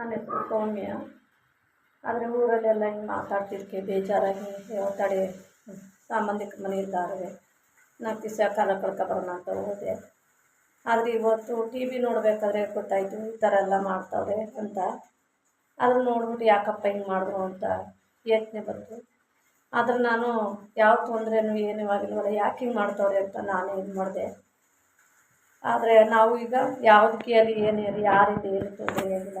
ನನ್ನ ಹೆಸರು ಸೌಮ್ಯ ಆದರೆ ಊರಲ್ಲೆಲ್ಲ ಹಿಂಗೆ ಮಾತಾಡ್ತಿದ್ದಕ್ಕೆ ಬೇಜಾರಾಗಿ ಅಯ್ಯೋ ಸಂಬಂಧಿಕ ಸಂಬಂಧಿಕರ ಮನೆ ಇದ್ದಾರೆ ನಾಲ್ಕು ದಿವಸ ಕಾಲ ಕಳ್ಕೊಬರೋಣ ಅಂತ ಹೋದೆ. ಆದರೆ ಇವತ್ತು ಟಿ ವಿ ನೋಡಬೇಕಾದ್ರೆ ಗೊತ್ತಾಯಿತು, ಈ ಥರ ಎಲ್ಲ ಮಾಡ್ತಾವ್ರೆ ಅಂತ. ಅದನ್ನು ನೋಡ್ಬಿಟ್ಟು ಯಾಕಪ್ಪ ಹಿಂಗೆ ಮಾಡಿದ್ರು ಅಂತ ಯೋಚನೆ ಬಂತು. ಆದರೆ ನಾನು ಯಾವ ತೊಂದರೆನೂ ಏನೂ ಆಗಿಲ್ವಲ್ಲ, ಯಾಕೆ ಹಿಂಗೆ ಮಾಡ್ತಾವ್ರೆ ಅಂತ ನಾನು ಇದು ಮಾಡಿದೆ. ಆದರೆ ನಾವು ಈಗ ಯಾವುದಕ್ಕೆ ಅಲ್ಲಿ ಏನೇ ಯಾರಿದೆ ಏನು ತೊಂದರೆ ಆಗಿಲ್ಲ.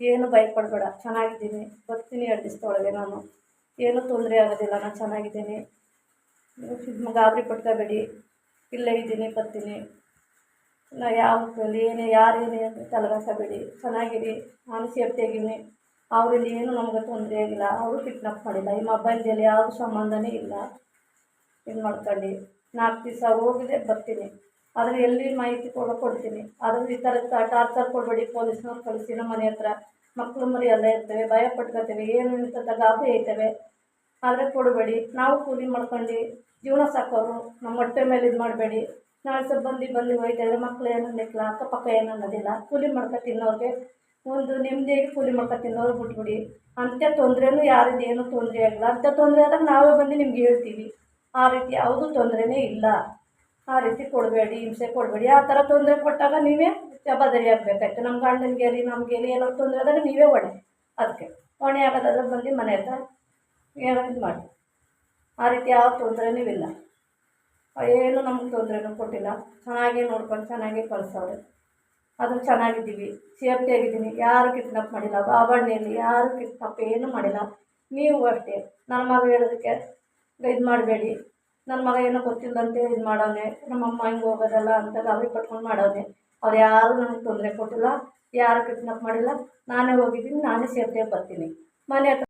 ಏನು ಭಯಪಡಬೇಡ, ಚೆನ್ನಾಗಿದ್ದೀನಿ. ಬರ್ತೀನಿ ಎರಡು ದಿವಸದೊಳಗೆ ನಾನು. ಏನೂ ತೊಂದರೆ ಆಗೋದಿಲ್ಲ, ನಾನು ಚೆನ್ನಾಗಿದ್ದೀನಿ. ನೀವು ಗಾಬರಿ ಪಡ್ಕೋಬೇಡಿ. ಇಲ್ಲೇ ಇದ್ದೀನಿ, ಬರ್ತೀನಿ. ನಾ ಯಾವ ಏನೇ ಯಾರೇನೇ ತಲೆಗಾಸಬೇಡಿ ಚೆನ್ನಾಗಿರಿ ನಾನು ಸೇಫ್ಟಿಯಾಗಿದ್ದೀನಿ ಅವರಿಂದ ಏನೂ ನಮಗೆ ತೊಂದರೆ ಆಗಿಲ್ಲ, ಅವರು ಕಿಡ್ನಾಪ್ ಮಾಡಿಲ್ಲ. ಈ ಮೊಬೈಲ್ದಲ್ಲಿ ಯಾವ ಸಂಬಂಧನೇ ಇಲ್ಲ. ಇದು ಮಾಡ್ಕೊಂಡು ನಾಲ್ಕು ದಿವಸ ಹೋಗಿದೆ, ಬರ್ತೀನಿ. ಆದರೆ ಎಲ್ಲಿ ಮಾಹಿತಿ ಕೊಡೋ ಕೊಡ್ತೀನಿ. ಆದರೂ ಈ ಥರ ಟಾರ್ಚರ್ ಕೊಡಬೇಡಿ, ಪೊಲೀಸ್ನವ್ರು ಕಳಿಸಿ ನಮ್ಮ ಮನೆ ಹತ್ರ. ಮಕ್ಕಳು ಮರಿ ಎಲ್ಲ ಇರ್ತವೆ, ಭಯ ಪಟ್ಕೋತೇವೆ, ಏನು ಇಂಥ ಗಾಬರಿ ಐತವೆ. ಆದರೆ ಕೊಡಬೇಡಿ, ನಾವು ಕೂಲಿ ಮಾಡ್ಕೊಂಡು ಜೀವನ ಸಾಕೋರು, ನಮ್ಮ ಹೊಟ್ಟೆ ಮೇಲೆ ಇದು ಮಾಡಬೇಡಿ. ನಾಳೆ ಸ್ವಲ್ಪ ಬಂದು ಹೋಯ್ತಾಯಿದ್ರೆ ಏನು ಅನ್ನಕ್ಕಿಲ್ಲ ಅಕ್ಕಪಕ್ಕ ಅನ್ನೋದಿಲ್ಲ ಕೂಲಿ ಮಾಡ್ಕೊ ತಿನ್ನೋರಿಗೆ ಒಂದು ನೆಮ್ಮದಿಯಾಗಿ ಕೂಲಿ ಮಾಡ್ಕೊ ತಿನ್ನೋರು ಬಿಟ್ಬಿಡಿ. ಅಂತ ತೊಂದರೆನೂ ಯಾರಿಂದ ಏನೂ ತೊಂದರೆ ಆಗಿಲ್ಲ ಅಂತ ತೊಂದರೆ ಆದಾಗ ನಾವೇ ಬಂದು ನಿಮ್ಗೆ ಹೇಳ್ತೀವಿ. ಆ ರೀತಿ ಯಾವುದೂ ತೊಂದರೆನೇ ಇಲ್ಲ. ಆ ರೀತಿ ಕೊಡಬೇಡಿ, ಹಿಂಸೆ ಕೊಡಬೇಡಿ. ಆ ಥರ ತೊಂದರೆ ಕೊಟ್ಟಾಗ ನೀವೇ ಜವಾಬ್ದಾರಿ ಆಗಬೇಕಾಯ್ತು. ನಮ್ಮ ಗಂಡನಿಗೆ ಆಗಲಿ ನಮಗೆ ಆಗಲಿ ಏನೋ ತೊಂದರೆ ಆದಾಗ ನೀವೇ ಹೊಣೆ ಅದಕ್ಕೆ ಹೊಣೆ ಆಗೋದಾದ್ರೆ ಬಂದು ಮನೆ ಹತ್ರ ಏನೋ ಇದು ಮಾಡಿ. ಆ ರೀತಿ ಯಾವ ತೊಂದರೆನೂ ಇಲ್ಲ. ಏನು ನಮ್ಗೆ ತೊಂದರೆನೂ ಕೊಟ್ಟಿಲ್ಲ. ಚೆನ್ನಾಗೇ ನೋಡ್ಕೊಂಡು ಚೆನ್ನಾಗೇ ಕಳಿಸೋರು ಅದು ಚೆನ್ನಾಗಿದ್ದೀವಿ. ಸೇಫ್ಟಿಯಾಗಿದ್ದೀನಿ ಯಾರು ಕಿಡ್ನಾಪ್ ಮಾಡಿಲ್ಲ. ಬಾಬಣ್ಣೆಯಲ್ಲಿ ಯಾರು ಕಿಡ್ನಾಪ್ ಏನೂ ಮಾಡಿಲ್ಲ. ನೀವು ಅಷ್ಟೇ. ನನ್ನ ಮಗ ಹೇಳೋದಕ್ಕೆ ಇದು ಮಾಡಬೇಡಿ. ನನ್ನ ಮಗ ಏನೋ ಗೊತ್ತಿಲ್ಲದಂತೆ ಇದು ಮಾಡೋನೆ ನಮ್ಮಮ್ಮ ಹಿಂಗೆ ಹೋಗೋದಲ್ಲ ಅಂತ ಗಾಬರಿ ಪಟ್ಕೊಂಡು ಮಾಡೋನೆ ಅವ್ರು ಯಾರು ನನಗೆ ತೊಂದರೆ ಕೊಟ್ಟಿಲ್ಲ, ಯಾರು ಕಿಟ್ನಪ್ ಮಾಡಿಲ್ಲ, ನಾನೇ ಹೋಗಿದ್ದೀನಿ, ನಾನೇ ಸೇಫ್ಟಿಯಾಗಿ ಬರ್ತೀನಿ. ಮನೆ